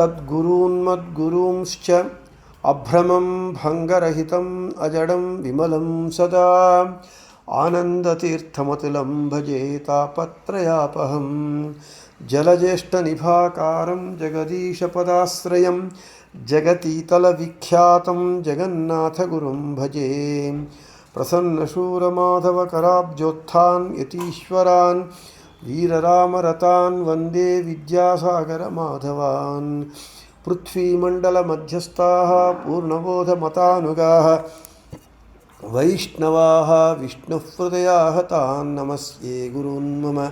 तद्गुरून्मद्गुरूंश्च अभ्रमं भङ्गरहितम् अजडं विमलं सदा। आनन्दतीर्थमतुलं भजे तापत्रयापहं जलज्येष्ठनिभाकारं जगदीशपदाश्रयं। जगतीतलविख्यातं जगन्नाथगुरुं भजे। प्रसन्नशूरमाधवकराब्जोत्थान् यतीश्वरान्। वीररामरतान् वंदे विद्यासागरमाधवान्। पृथ्वीमण्डलमध्यस्थाः, पूर्णबोधमतानुगाः, वैष्णवाः, विष्णुहृदयाः तान् नमस्ये गुरून् मम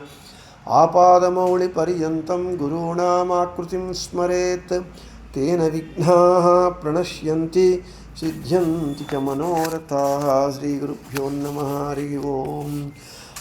आपादमौलिपर्यन्तं गुरूणामाकृतिं स्मरेत्। तेन विघ्नाः प्रणश्यन्ति, सिद्ध्यन्ति च मनोरथाः। श्रीगुरुभ्यो नमः। हरि ओम्।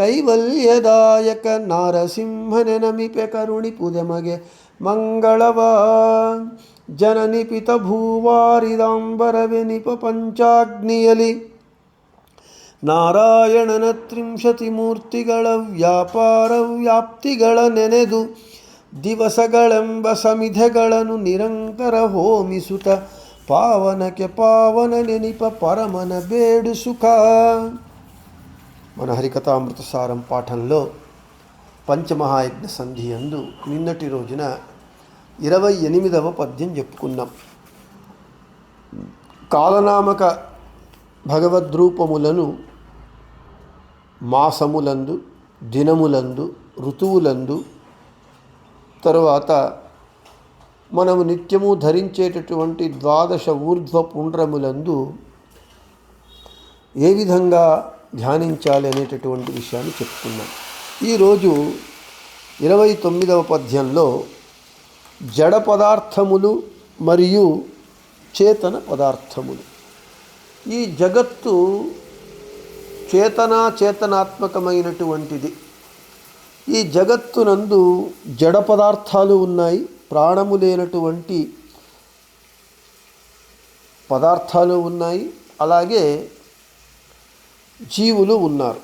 ಕೈವಲ್ಯದಾಯಕ ನಾರಸಿಂಹನೆ ನಮಿಪೆ ಕರುಣಿ ಪುದೆಮಗೆ ಮಂಗಳವ. ಜನನಿಪಿತ ಭೂವಾರಿದಾಂಬರವೆ ನಿಪ ಪಂಚಾಗ್ನಿಯಲಿ. ನಾರಾಯಣನ ತ್ರಿಂಶತಿ ಮೂರ್ತಿಗಳ ವ್ಯಾಪಾರ ವ್ಯಾಪ್ತಿಗಳ ನೆನೆದು ದಿವಸಗಳೆಂಬ ಸಮಿಧೆಗಳನ್ನು ನಿರಂತರ ಹೋಮಿಸುತ್ತ ಪಾವನಕ್ಕೆ ಪಾವನ ನೆನಿಪ ಪರಮನ ಬೇಡು ಸುಖ. మన హరికథామృతసారం పాఠంలో పంచమహాయజ్ఞ సంధి అందు నిన్నటి రోజున ఇరవై ఎనిమిదవ పద్యం చెప్పుకున్నాం. కాలనామక భగవద్రూపములను మాసములందు దినములందు ఋతువులందు తరువాత మనము నిత్యము ధరించేటటువంటి ద్వాదశ ఊర్ధ్వ పుండ్రములందు ఏ విధంగా ధ్యానించాలి అనేటటువంటి విషయాన్ని చెప్పుకున్నాం. ఈరోజు ఇరవై తొమ్మిదవ పద్యంలో జడ పదార్థములు మరియు చేతన పదార్థములు. ఈ జగత్తు చేతనా చేతనాత్మకమైనటువంటిది. ఈ జగత్తునందు జడ పదార్థాలు ఉన్నాయి ప్రాణము లేనటువంటి పదార్థాలు ఉన్నాయి అలాగే జీవులు ఉన్నారు.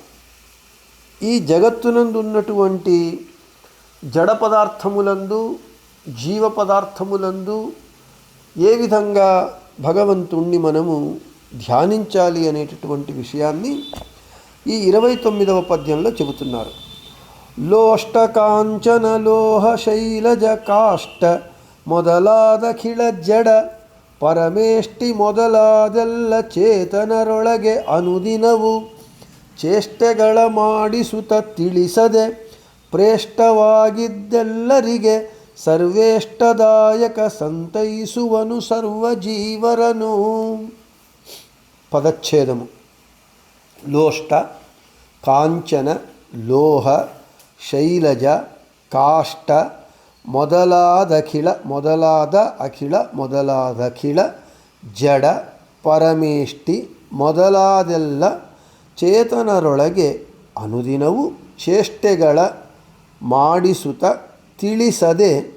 ఈ జగత్తునందు ఉన్నటువంటి జడ పదార్థములందు జీవ పదార్థములందు ఏ విధంగా భగవంతుణ్ణి మనము ధ్యానించాలి అనేటటువంటి విషయాన్ని ఈ ఇరవై తొమ్మిదవ పద్యంలో చెబుతున్నారు. లోష్టకాంచన లోహ శైలజ కాష్ట మొదలాదఖిళ జడ ಪರಮೇಷ್ಠಿ ಮೊದಲಾದೆಲ್ಲ ಚೇತನರೊಳಗೆ ಅನುದಿನವು ಚೇಷ್ಟೆಗಳ ಮಾಡಿಸುತ್ತ ತಿಳಿಸದೆ ಪ್ರೇಷ್ಟವಾಗಿದ್ದೆಲ್ಲರಿಗೆ ಸರ್ವೇಷ್ಟದಾಯಕ ಸಂತೈಸುವನು ಸರ್ವಜೀವರನು. ಪದಚ್ಛೇದಮು ಲೋಷ್ಟ, ಕಾಂಚನ, ಲೋಹ, ಶೈಲಜ, ಕಾಷ್ಟ ಮೊದಲಾದಖಿಳ ಮೊದಲಾದ ಅಖಿಳ ಮೊದಲಾದಖಿಳ ಜಡ, ಪರಮೇಷ್ಠಿ, ಮೊದಲಾದೆಲ್ಲ ಚೇತನರೊಳಗೆ ಅನುದಿನವೂ ಚೇಷ್ಟೆಗಳ ಮಾಡಿಸುತ್ತ ತಿಳಿಸದೆ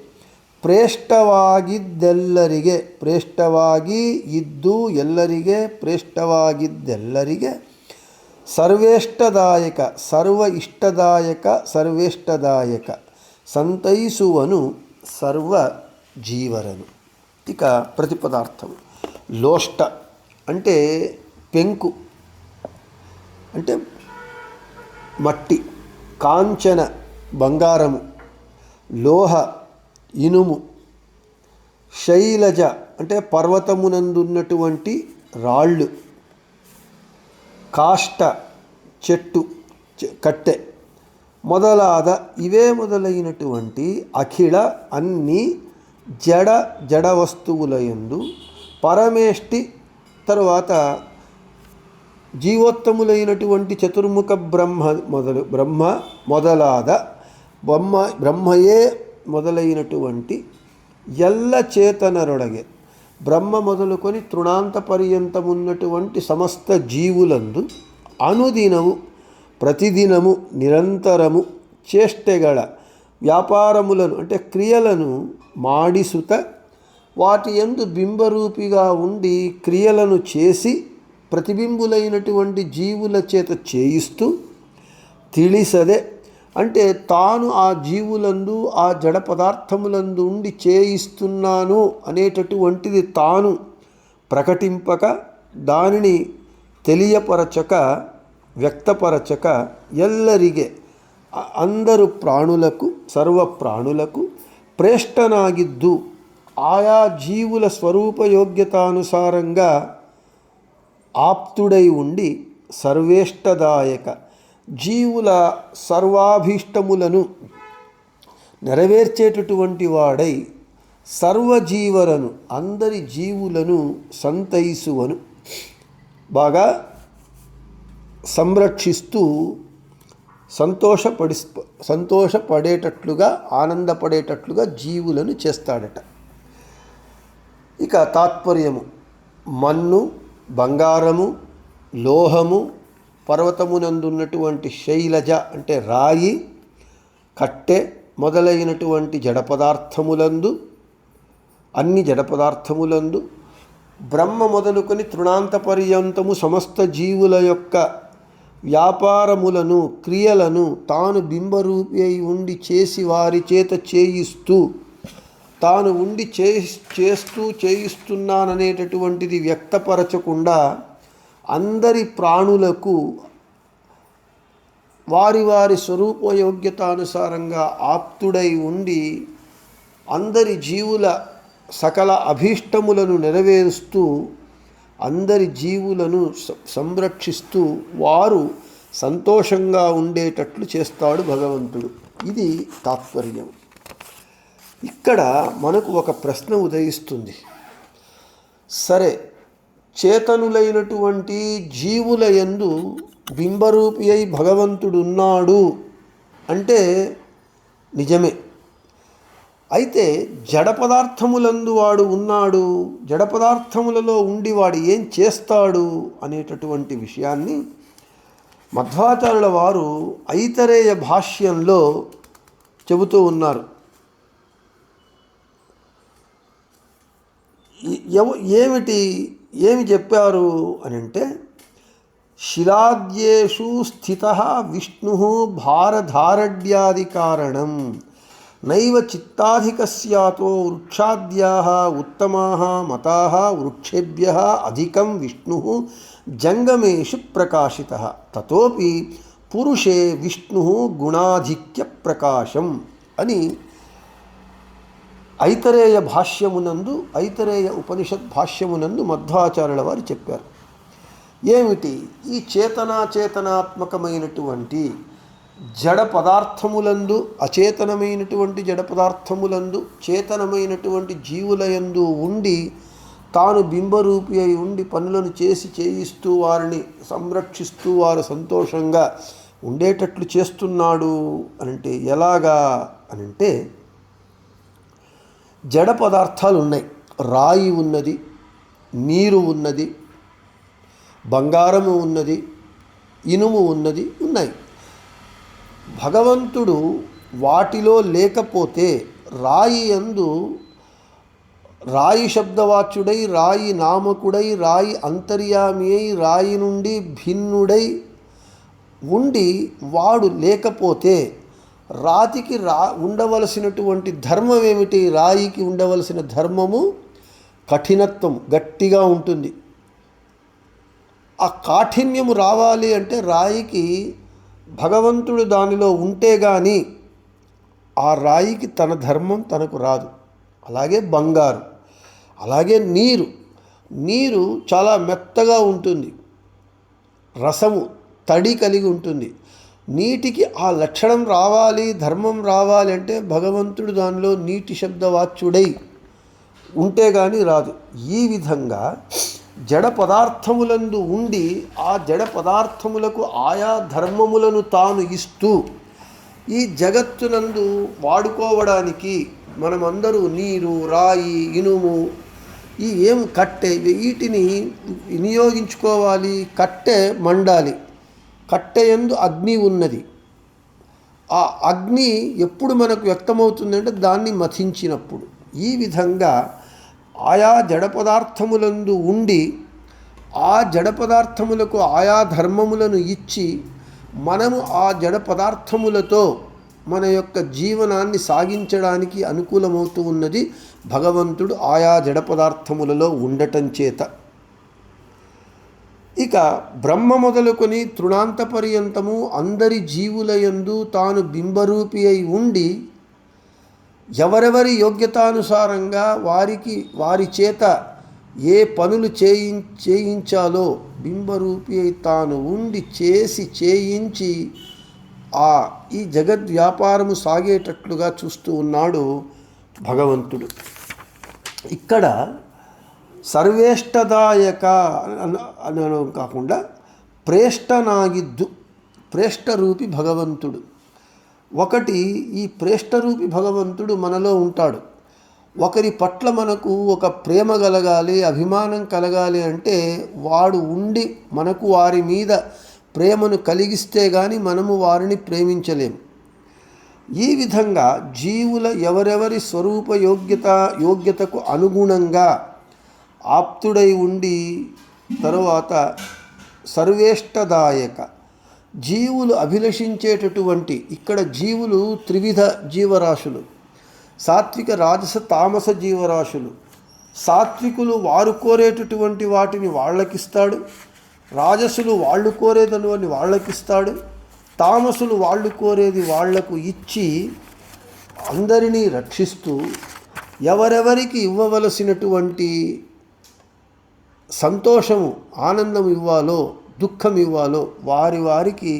ಪ್ರೇಷ್ಟವಾಗಿದ್ದೆಲ್ಲರಿಗೆ, ಪ್ರೇಷ್ಟವಾಗಿ ಇದ್ದು ಎಲ್ಲರಿಗೆ, ಪ್ರೇಷ್ಟವಾಗಿದ್ದೆಲ್ಲರಿಗೆ ಸರ್ವೇಷ್ಟದಾಯಕ, ಸರ್ವ ಇಷ್ಟದಾಯಕ, ಸರ್ವೇಷ್ಟದಾಯಕ. సంతైసువను సర్వ జీవరను ఇక ప్రతిపదార్థం. లోష్ట అంటే పెంకు. అంటే మట్టి. కాంచన బంగారము. లోహ ఇనుము. శైలజ అంటే పర్వతమునందున్నటువంటి రాళ్ళు. కాష్ట చెట్టు చె- కట్టె. మొదలాద ఇవే మొదలైనటువంటి అఖిల అన్ని జడ జడ వస్తువులయందు పరమేష్టి తరువాత జీవోత్తములైనటువంటి చతుర్ముఖ బ్రహ్మ మొదలు బ్రహ్మ మొదలాద బ్రహ్మ బ్రహ్మయే మొదలైనటువంటి ఎల్ల చేతనరొడగే బ్రహ్మ మొదలుకొని తృణాంత పర్యంతమున్నటువంటి సమస్త జీవులందు అనుదినము ప్రతిదినము నిరంతరము చేష్టెగల వ్యాపారములను అంటే క్రియలను మాడిసుత వాటి ఎందు బింబరూపిగా ఉండి క్రియలను చేసి ప్రతిబింబులైనటువంటి జీవుల చేత చేయిస్తూ ತಿಳಿಸದೆ అంటే తాను ఆ జీవులందు ఆ జడ పదార్థములందు ఉండి చేయిస్తున్నాను అనేటటువంటిది తాను ప్రకటింపక దానిని తెలియపరచక వ్యక్తపరచక ఎల్లరిగే అందరు ప్రాణులకు సర్వ ప్రాణులకు ప్రేష్టనాగిద్దు. ఆయా జీవుల స్వరూపయోగ్యతానుసారంగా ఆప్తుడై ఉండి సర్వేష్టదాయక. జీవుల సర్వాభీష్టములను నెరవేర్చేటటువంటి వాడై సర్వజీవలను అందరి జీవులను సంతైసువను బాగా సంరక్షిస్తూ సంతోషపడి సంతోషపడేటట్లుగా ఆనందపడేటట్లుగా జీవులను చేస్తాడట. ఇక తాత్పర్యము మన్ను బంగారము లోహము పర్వతమునందున్నటువంటి శైలజ అంటే రాయి కట్టె మొదలైనటువంటి జడ పదార్థములందు అన్ని జడ పదార్థములందు బ్రహ్మ మొదలుకొని తృణాంత పర్యంతము సమస్త జీవుల యొక్క వ్యాపారములను క్రియలను తాను బింబరూపి అయి ఉండి చేసి వారి చేత చేయిస్తూ తాను ఉండి చే చేస్తూ చేయిస్తున్నాననేటటువంటిది వ్యక్తపరచకుండా అందరి ప్రాణులకు వారి వారి స్వరూపయోగ్యతానుసారంగా ఆప్తుడై ఉండి అందరి జీవుల సకల అభీష్టములను నెరవేరుస్తూ అందరి జీవులను సంరక్షిస్తూ వారు సంతోషంగా ఉండేటట్లు చేస్తాడు భగవంతుడు. ఇది తాత్పర్యం. ఇక్కడ మనకు ఒక ప్రశ్న ఉదయిస్తుంది. సరే చేతనులైనటువంటి జీవుల యందు బింబరూపి అయి భగవంతుడున్నాడు అంటే నిజమే. అయితే జడ పదార్థములందు వాడు ఉన్నాడు జడ పదార్థములలో ఉండి వాడు ఏం చేస్తాడు అనేటటువంటి విషయాన్ని మధ్వాచార్యుల వారు ఐతరేయ భాష్యంలో చెబుతూ ఉన్నారు. ఏమిటి ఏమి చెప్పారు అని అంటే శిలాద్యేషు స్థిత విష్ణు భారధారడ్యాది కారణం. నైవ చిత్తాధికస్యాతో వృక్షాద్యా ఉత్తమా మతా వృక్షేభ్య అధికం విష్ణు జంగమేషు ప్రకాశిత తతోపి పురుషే విష్ణు గుణాధిక్య ప్రకాశం అని ఐతరేయ భాష్యమునందు ఐతరేయ ఉపనిషత్ భాష్యమునందు మధ్వాచార్యుల వారు చెప్పారు. ఏమిటి? ఈ చేతనాచేతనాత్మకమైనటువంటి జడ పదార్థములందు అచేతనమైనటువంటి జడ పదార్థములందు చేతనమైనటువంటి జీవులయందు ఉండి తాను బింబరూపి అయి ఉండి పనులను చేసి చేయిస్తూ వారిని సంరక్షిస్తూ వారు సంతోషంగా ఉండేటట్లు చేస్తున్నాడు అనంటే ఎలాగా అనంటే జడ పదార్థాలు ఉన్నాయి. రాయి ఉన్నది నీరు ఉన్నది బంగారము ఉన్నది ఇనుము ఉన్నది ఉన్నాయి. భగవంతుడు వాటిలో లేకపోతే రాయి ఎందు రాయి శబ్దవాచ్యుడై రాయి నామకుడై రాయి అంతర్యామి అయి రాయి నుండి భిన్నుడై ఉండి వాడు లేకపోతే రాతికి రా ఉండవలసినటువంటి ధర్మం ఏమిటి రాయికి ఉండవలసిన ధర్మము కఠినత్వం గట్టిగా ఉంటుంది. ఆ కాఠిన్యము రావాలి అంటే రాయికి భగవంతుడు దానిలో ఉంటే కానీ ఆ రాయికి తన ధర్మం తనకు రాదు. అలాగే బంగారు అలాగే నీరు. నీరు చాలా మెత్తగా ఉంటుంది. రసము తడి కలిగి ఉంటుంది. నీటికి ఆ లక్షణం రావాలి ధర్మం రావాలి అంటే భగవంతుడు దానిలో నీటి శబ్దవాచ్యుడై ఉంటే కానీ రాదు. ఈ విధంగా జడ పదార్థములందు ఉండి ఆ జడ పదార్థములకు ఆయా ధర్మములను తాను ఇస్తూ ఈ జగత్తునందు వాడుకోవడానికి మనమందరూ నీరు రాయి ఇనుము ఈ ఏం కట్టె వీటిని వినియోగించుకోవాలి. కట్టె మండాలి. కట్టె ఎందు అగ్ని ఉన్నది. ఆ అగ్ని ఎప్పుడు మనకు వ్యక్తమవుతుందంటే దాన్ని మథించినప్పుడు. ఈ విధంగా ఆయా జడ పదార్థములందు ఉండి ఆ జడ పదార్థములకు ఆయా ధర్మములను ఇచ్చి మనము ఆ జడ పదార్థములతో మన యొక్క జీవనాన్ని సాగించడానికి అనుకూలమవుతూ ఉన్నది భగవంతుడు ఆయా జడ పదార్థములలో ఉండటం చేత. ఇక బ్రహ్మ మొదలుకొని తృణాంత పర్యంతము అందరి జీవులయందు తాను బింబరూపి అయి ఉండి ఎవరెవరి యోగ్యతానుసారంగా వారికి వారి చేత ఏ పనులు చేయి చేయించాలో బింబరూపి అయి తాను ఉండి చేసి చేయించి ఆ ఈ జగద్ వ్యాపారము సాగేటట్లుగా చూస్తూ ఉన్నాడు భగవంతుడు. ఇక్కడ సర్వేష్టదాయక అనడం కాకుండా ప్రేష్టనాగిద్దు ప్రేష్టరూపి భగవంతుడు. ఒకటి ఈ ప్రేష్టరూపి భగవంతుడు మనలో ఉంటాడు. ఒకరి పట్ల మనకు ఒక ప్రేమ కలగాలి అభిమానం కలగాలి అంటే వాడు ఉండి మనకు వారి మీద ప్రేమను కలిగిస్తే కానీ మనము వారిని ప్రేమించలేము ఈ విధంగా జీవుల ఎవరెవరి స్వరూప యోగ్యత యోగ్యతకు అనుగుణంగా ఆప్తుడై ఉండి తరువాత సర్వేష్టదాయక జీవులు అభిలషించేటటువంటి ఇక్కడ జీవులు త్రివిధ జీవరాశులు. సాత్విక రాజస తామస జీవరాశులు. సాత్వికులు వారు కోరేటటువంటి వాటిని వాళ్ళకిస్తాడు. రాజసులు వాళ్ళు కోరేదని వాళ్ళకిస్తాడు. తామసులు వాళ్ళు కోరేది వాళ్ళకు ఇచ్చి అందరినీ రక్షిస్తూ ఎవరెవరికి ఇవ్వవలసినటువంటి సంతోషము ఆనందం ఇవ్వాలో దుఃఖం ఇవ్వాలో వారి వారికి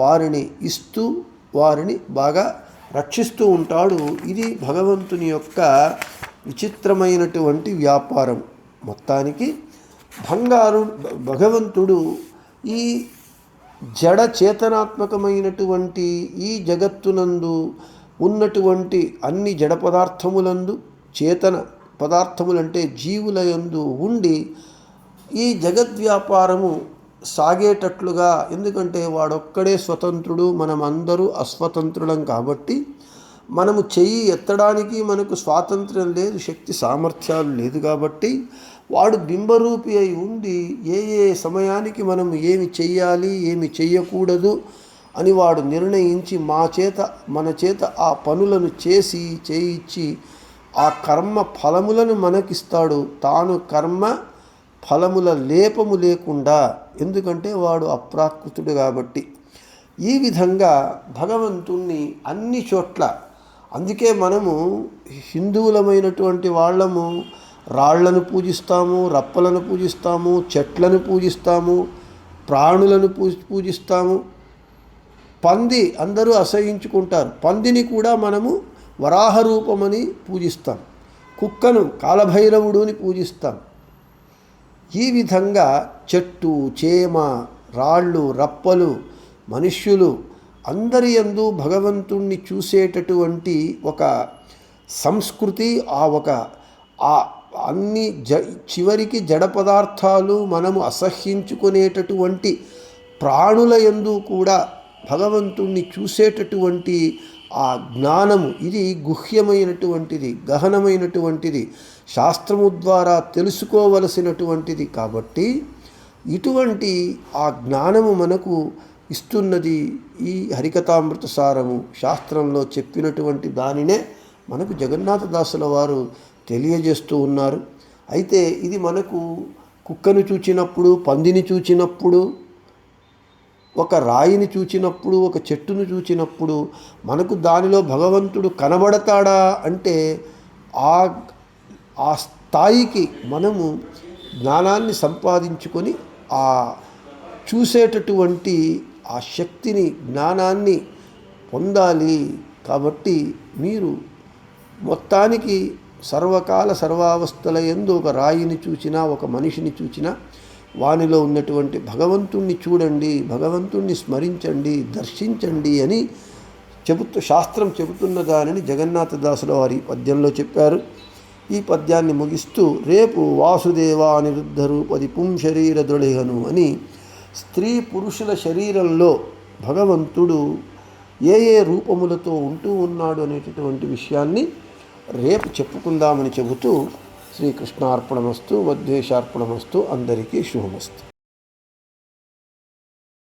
వారిని ఇస్తూ వారిని బాగా రక్షిస్తూ ఉంటాడు. ఇది భగవంతుని యొక్క విచిత్రమైనటువంటి వ్యాపారం. మొత్తానికి బంగారు భగవంతుడు ఈ జడ చేతనాత్మకమైనటువంటి ఈ జగత్తునందు ఉన్నటువంటి అన్ని జడ పదార్థములందు చేతన పదార్థములంటే జీవులయందు ఉండి ఈ జగద్వ్యాపారము సాగేటట్లుగా. ఎందుకంటే వాడొక్కడే స్వతంత్రుడు మనం అందరూ అస్వతంత్రులం కాబట్టి మనము చెయ్యి ఎత్తడానికి మనకు స్వాతంత్ర్యం లేదు శక్తి సామర్థ్యాలు లేదు కాబట్టి వాడు బింబరూపి అయి ఉండి ఏ ఏ సమయానికి మనం ఏమి చెయ్యాలి ఏమి చెయ్యకూడదు అని వాడు నిర్ణయించి మా చేత మన చేత ఆ పనులను చేసి చేయించి ఆ కర్మ ఫలములను మనకిస్తాడు. తాను కర్మ ఫలముల లేపము లేకుండా ఎందుకంటే వాడు అప్రాకృతుడు కాబట్టి. ఈ విధంగా భగవంతుణ్ణి అన్ని చోట్ల అందుకే మనము హిందువులమైనటువంటి వాళ్ళము రాళ్ళను పూజిస్తాము రప్పలను పూజిస్తాము చెట్లను పూజిస్తాము ప్రాణులను పూజిస్తాము. పంది అందరూ అసహించుకుంటారు. పందిని కూడా మనము వరాహ రూపమని పూజిస్తాం. కుక్కను కాలభైరవుడుని పూజిస్తాం. ఈ విధంగా చెట్టు చేమ రాళ్ళు రప్పలు మనుష్యులు అందరి యందు భగవంతుణ్ణి చూసేటటువంటి ఒక సంస్కృతి ఆ ఒక ఆ అన్ని జ చివరికి జడ పదార్థాలు మనము అసహ్యించుకునేటటువంటి ప్రాణుల యందు కూడా భగవంతుణ్ణి చూసేటటువంటి ఆ జ్ఞానము ఇది గుహ్యమైనటువంటిది గహనమైనటువంటిది శాస్త్రము ద్వారా తెలుసుకోవలసినటువంటిది కాబట్టి ఇటువంటి ఆ జ్ఞానము మనకు ఇస్తున్నది ఈ హరికథామృత సారము శాస్త్రంలో చెప్పినటువంటి దానినే మనకు జగన్నాథదాసుల వారు తెలియజేస్తూ ఉన్నారు. అయితే ఇది మనకు కుక్కను చూచినప్పుడు పందిని చూచినప్పుడు ఒక రాయిని చూచినప్పుడు ఒక చెట్టును చూచినప్పుడు మనకు దానిలో భగవంతుడు కనబడతాడా అంటే ఆ ఆ స్థాయికి మనము జ్ఞానాన్ని సంపాదించుకొని ఆ చూసేటటువంటి ఆ శక్తిని జ్ఞానాన్ని పొందాలి. కాబట్టి మీరు మొత్తానికి సర్వకాల సర్వావస్థల ఎందు ఒక రాయిని చూచినా ఒక మనిషిని చూచినా వానిలో ఉన్నటువంటి భగవంతుణ్ణి చూడండి భగవంతుణ్ణి స్మరించండి దర్శించండి అని చెబుతూ శాస్త్రం చెబుతున్న దానిని జగన్నాథదాసుల వారి పద్యంలో చెప్పారు. ఈ పద్యాన్ని ముగిస్తూ రేపు వాసుదేవ అనిరుద్ధ రూపది పుం శరీర దృఢిహను అని స్త్రీ పురుషుల శరీరంలో భగవంతుడు ఏ ఏ రూపములతో ఉంటూ ఉన్నాడు అనేటటువంటి విషయాన్ని రేపు చెప్పుకుందామని చెబుతూ శ్రీకృష్ణార్పణమస్తు మద్వేషార్పణమస్తు అందరికీ శుభమస్తు.